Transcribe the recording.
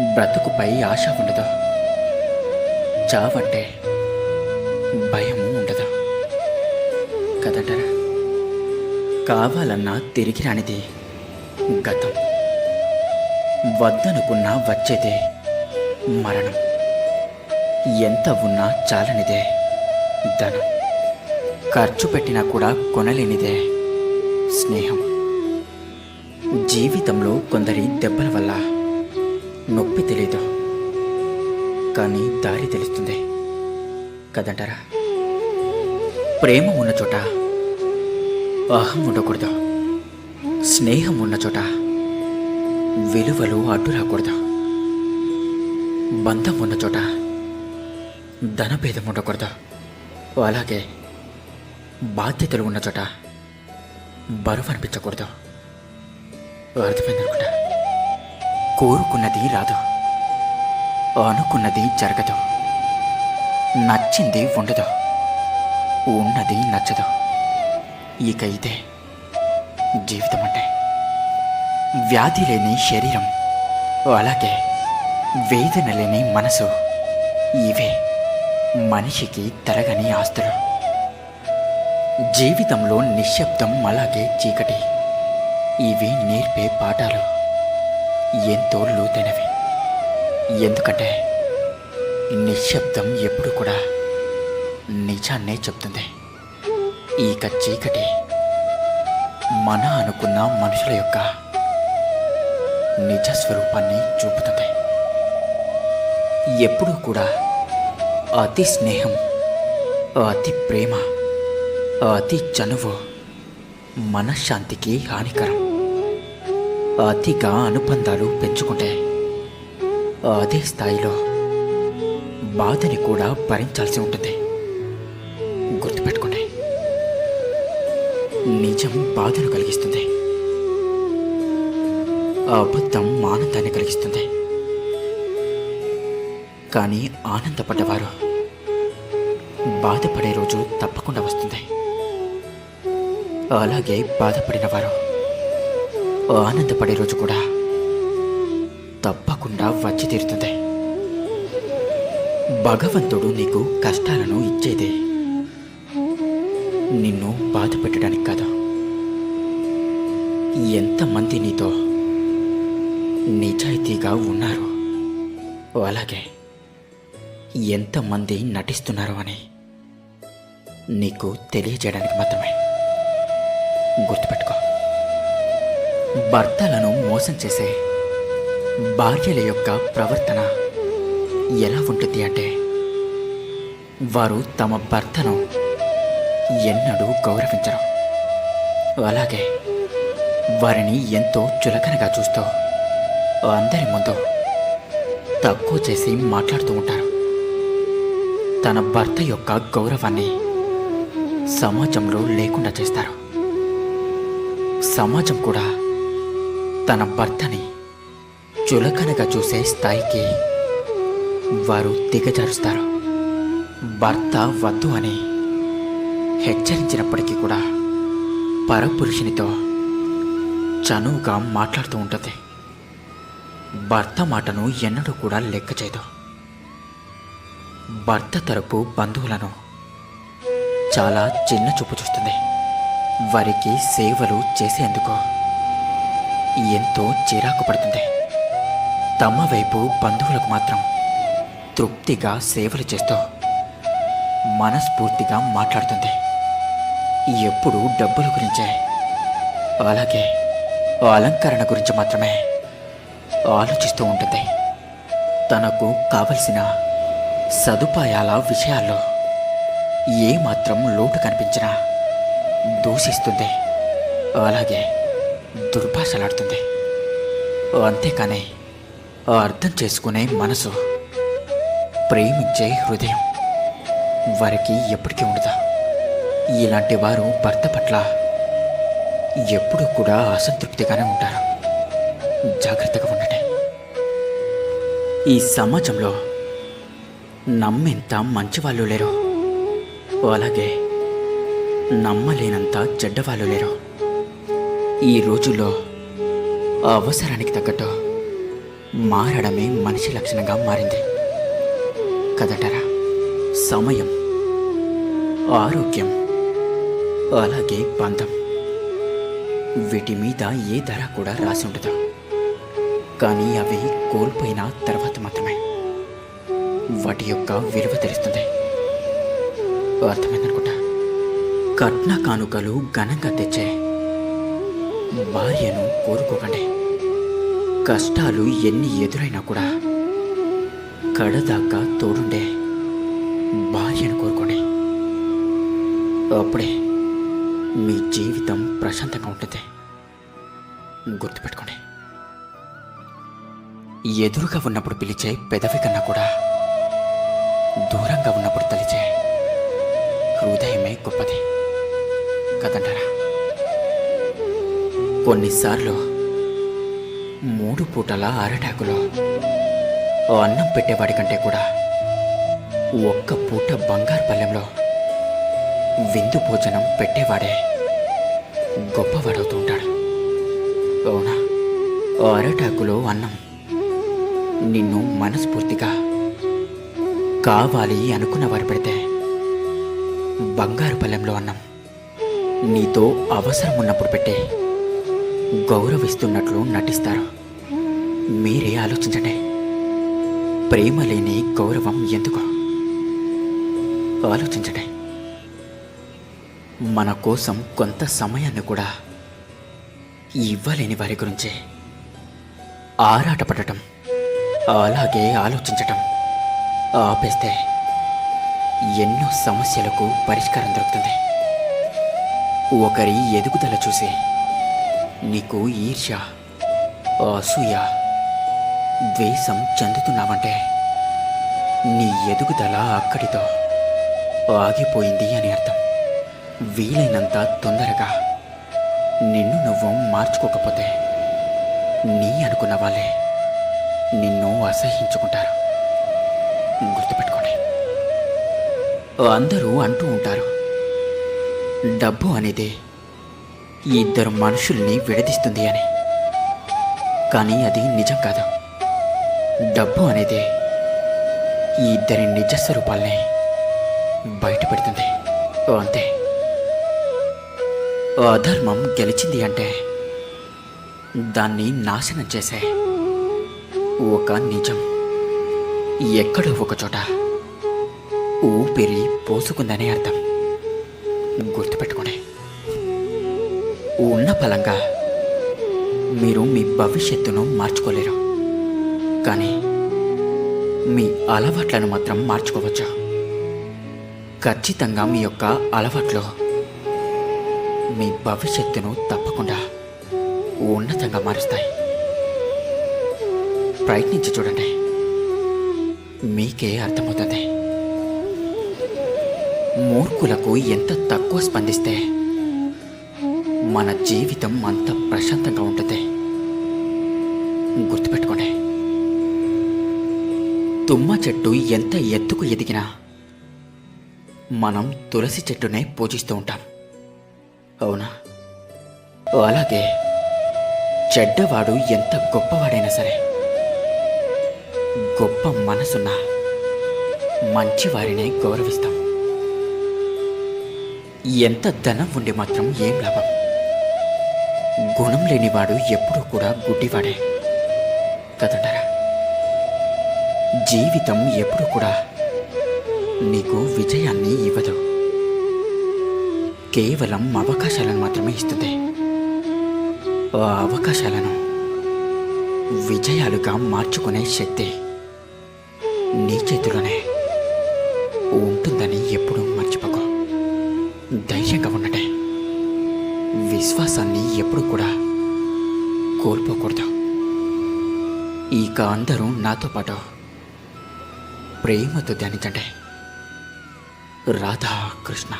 బ్రతుకుపై ఆశ ఉండదు. చావంటే భయము ఉండదు. కదంటారా? కావాలన్నా తిరిగి రానిది గతం. వద్దనుకున్నా వచ్చేదే మరణం. ఎంత ఉన్నా చాలనిదే ధనం. ఖర్చు పెట్టినా కూడా కొనలేనిదే స్నేహం. జీవితంలో కొందరి దెబ్బల వల్ల నొప్పి తెలీదు. కానీ దారి తెలుస్తుంది. కదంటారా? ప్రేమ ఉన్న చోట అహం ఉండకూడదు. స్నేహం ఉన్న చోట విలువలు అడ్డు రాకూడదు. బంధం ఉన్న చోట ధనభేదం ఉండకూడదు. అలాగే బాధ్యతలు ఉన్న చోట బరువు అనిపించకూడదు. అర్థమైందనుకుంటా? కోరుకున్నది రాదు. అనుకున్నది జరగదు. నచ్చింది ఉండదు. ఉన్నది నచ్చదు. ఇక ఇదే. జీవితం అంటే. వ్యాధి లేని శరీరం. అలాగే వేదన లేని మనసు. ఇవే మనిషికి తరగని ఆస్తులు. జీవితంలో నిశ్శబ్దం అలాగే చీకటి. ఇవి నేర్పే పాఠాలు. ఎంతో లోతైనవి. ఎందుకంటే నిశ్శబ్దం ఎప్పుడు కూడా నిజాన్నే చెప్తుంది. ఇక చీకటి మన అనుకున్న మనుషుల యొక్క నిజ స్వరూపాన్ని చూపుతుంది. ఎప్పుడూ కూడా అతి స్నేహం అతి ప్రేమ అతి చనువు మనశ్శాంతికి హానికరం. అతిగా అనుబంధాలు పెంచుకుంటే అదే స్థాయిలో బాధని కూడా భరించాల్సి ఉంటుంది. గుర్తుపెట్టుకోండి. నిజం బాధను కలిగిస్తుంది. అబద్ధం ఆనందాన్ని కలిగిస్తుంది. కానీ ఆనందపడ్డవారు బాధపడే రోజు తప్పకుండా వస్తుంది. అలాగే బాధపడిన వారు ఆనందపడే రోజు కూడా తప్పకుండా వచ్చి తీరుతుంది. భగవంతుడు నీకు కష్టాలను ఇచ్చేదే. నిన్ను బాధ పెట్టడానికి కాదు. ఎంతమంది నీతో నిజాయితీగా ఉన్నారు. అలాగే ఎంతమంది నటిస్తున్నారు అని నీకు తెలియజేయడానికి మాత్రమే గుర్తుపెట్టుకో. భర్తలను మోసం చేసే భార్యల యొక్క ప్రవర్తన ఎలా ఉంటుంది అంటే వారు తమ భర్తను ఎన్నడూ గౌరవించరు. అలాగే వారిని ఎంతో చులకనగా చూస్తూ అందరి ముందు తక్కువ చేసి మాట్లాడుతూ ఉంటారు. తన భర్త యొక్క గౌరవాన్ని సమాజంలో లేకుండా చేస్తారు. సమాజం కూడా తన భర్తని చులకనగా చూసే స్థాయికి వారు దిగజారుస్తారు. భర్త వద్దు అని హెచ్చరించినప్పటికీ కూడా పరపురుషునితో చనువుగా మాట్లాడుతూ ఉంటుంది. భర్త మాటను ఎన్నడూ కూడా లెక్క చేయదు. భర్త తరపు బంధువులను చాలా చిన్న చూపు చూస్తుంది. వారికి సేవలు చేసేందుకు ఎంతో చిరాకు పడుతుంది. తమ వైపు బంధువులకు మాత్రం తృప్తిగా సేవలు చేస్తూ మనస్ఫూర్తిగా మాట్లాడుతుంది. ఎప్పుడు డబ్బుల గురించే. అలాగే అలంకరణ గురించి మాత్రమే ఆలోచిస్తూ ఉంటుంది. తనకు కావలసిన సదుపాయాల విషయాల్లో ఏ మాత్రం లోటు కనిపించినా దూషిస్తుంది. అలాగే దుర్భాషలాడుతుంది. అంతేకాని అర్థం చేసుకునే మనసు ప్రేమించే హృదయం వారికి ఎప్పటికీ ఉండదు? ఇలాంటి వారు భర్త పట్ల ఎప్పుడూ కూడా అసంతృప్తిగానే ఉంటారు. జాగ్రత్తగా ఉండండి. ఈ సమాజంలో నమ్మేంత మంచివాళ్ళు లేరు. అలాగే నమ్మలేనంత చెడ్డవాళ్ళు లేరు. ఈ రోజుల్లో అవసరానికి తగ్గట్టు మారడమే మనిషి లక్షణంగా మారింది. కదటరా? సమయం ఆరోగ్యం అలాగే బంధం. వీటి మీద ఏ ధర కూడా రాసి ఉండదు. కానీ అవి కోల్పోయిన తర్వాత మాత్రమే వాటి యొక్క విలువ తెలుస్తుంది. అర్థమైందనుకుంటా? కట్న కానుకలు ఘనంగా తెచ్చే భార్యను కోరుకోకండి. కష్టాలు ఎన్ని ఎదురైనా కూడా కడదాకా తోడుండే భార్యను కోరుకోండి. అప్పుడే మీ జీవితం ప్రశాంతంగా ఉంటుంది. గుర్తుపెట్టుకోండి. ఎదురుగా ఉన్నప్పుడు పిలిచే పెదవి కన్నా కూడా దూరంగా ఉన్నప్పుడు తలిచే హృదయమే గొప్పది. కదంటారా? కొన్నిసార్లు మూడు పూటల అరటాకులో అన్నం పెట్టేవాడి కంటే కూడా ఒక్క పూట బంగారు పల్లెంలో విందు భోజనం పెట్టేవాడే గొప్పవాడవుతూ ఉంటాడు అవునా? అరటాకులో అన్నం నిన్ను మనస్ఫూర్తిగా కావాలి అనుకున్న వారు పెడితే బంగారు పల్లెంలో అన్నం నీతో అవసరం ఉన్నప్పుడు పెట్టే గౌరవిస్తున్నట్లు నటిస్తారు. మీరే ఆలోచించండి. ప్రేమ లేని గౌరవం ఎందుకు? ఆలోచించండి. మన కోసం కొంత సమయాన్ని కూడా ఇవ్వలేని వారి గురించి ఆరాటపడటం అలాగే ఆలోచించటం ఆపేస్తే ఎన్నో సమస్యలకు పరిష్కారం దొరుకుతుంది. ఒకరి ఎదుగుదల చూసి నీకు ఈర్ష్య అసూయ ద్వేషం చెందుతున్నావంటే నీ ఎదుగుదల అక్కడితో ఆగిపోయింది అని అర్థం. వీలైనంత తొందరగా నిన్ను నువ్వు మార్చుకోకపోతే నీ అనుకున్న వాళ్ళే నిన్ను అసహించుకుంటారు. గుర్తుపెట్టుకోండి. అందరూ అంటూ ఉంటారు డబ్బు అనేది ఇద్దరు మనుషుల్ని విడదీస్తుంది అని. కానీ అది నిజం కాదు. డబ్బు అనేది ఈ ఇద్దరి నిజ స్వరూపాల్ని బయటపెడుతుంది. అంతే. అధర్మం గెలిచింది అంటే దాన్ని నాశనం చేసే ఒక నిజం. ఎక్కడో ఒక చోట ఊపిరి పోసుకుందనే అర్థం. గుర్తుపెట్టుకోండి. ఉన్న ఫలంగా మీరు మీ భవిష్యత్తును మార్చుకోలేరు. కానీ మీ అలవాట్లను మాత్రం మార్చుకోవచ్చు? ఖచ్చితంగా మీ యొక్క అలవాట్లు మీ భవిష్యత్తును తప్పకుండా ఉన్నతంగా మారుస్తాయి. ప్రయత్నించి చూడండి. మీకే అర్థమవుతుంది. మూర్ఖులకు ఎంత తక్కువ స్పందిస్తే మన జీవితం అంత ప్రశాంతంగా ఉంటుంది. గుర్తుపెట్టుకోండి. తుమ్మ చెట్టు ఎంత ఎత్తుకు ఎదిగినా మనం తులసి చెట్టునే పూజిస్తూ ఉంటాం. అవునా? అలాగే చెడ్డవాడు ఎంత గొప్పవాడైనా సరే గొప్ప మనసున్న మంచివారినే గౌరవిస్తాం. ఎంత ధనం ఉండి మాత్రం ఏం లాభం? గుణం లేనివాడు ఎప్పుడూ కూడా గుడ్డివాడే. కదంటారా? జీవితం ఎప్పుడు కూడా నీకు విజయాన్ని ఇవ్వదు. కేవలం అవకాశాలను మాత్రమే ఇస్తుంది. ఆ అవకాశాలను విజయాలుగా మార్చుకునే శక్తి నీ చేతిలోనే ఉంటుందని ఎప్పుడూ మర్చిపోకు. ధైర్యంగా ఉండటే. విశ్వాసాన్ని ఎప్పుడు కూడా కోల్పోకూడదు. ఇక అందరూ నాతో పాటు ప్రేమతో ధ్యానించండి. రాధాకృష్ణ.